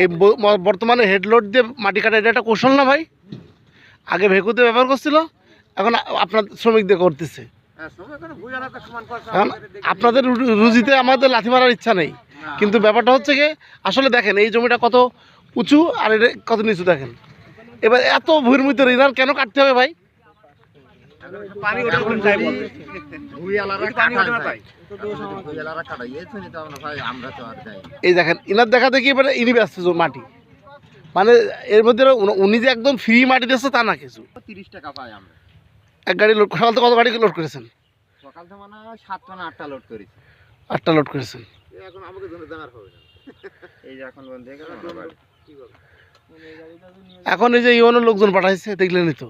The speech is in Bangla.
এই বর্তমানে হেডলোড দিয়ে মাটি কাটা এটা একটা কৌশল না ভাই? আগে ভেকুতে ব্যবহার করছিল, এখন আপনার শ্রমিক দিয়ে করতেছে। আপনাদের রুজিতে আমাদের লাথি মারার ইচ্ছা নেই। কিন্তু ব্যাপারটা হচ্ছে কি আসলে দেখেন, এই জমিটা কত উঁচু আর এটা কত নিচু দেখেন। এবার এত ভুঁড়ির মধ্যে কেন কাটতে হবে ভাই? এই দেখেন, ইনার দেখা দেখি এবারে ইনি ব্যস্ত মাটি। মানে এর মধ্যে উনি- যে একদম ফ্রি মাটি দিচ্ছে তা না কিছু। তিরিশ টাকা পাই আমরা এক গাড়ি লোড সকাল কত গাড়ি লোড করেছেন? সকাল মানে সাতটা না আটটা লোড করেছি আটটা লোড করেছেন। এখন আমাকে জন্য জানার হবে এই যে এখন বন্ধ এখন এই যে ইউনের লোকজন পাঠাইছে, দেখলেনই তো।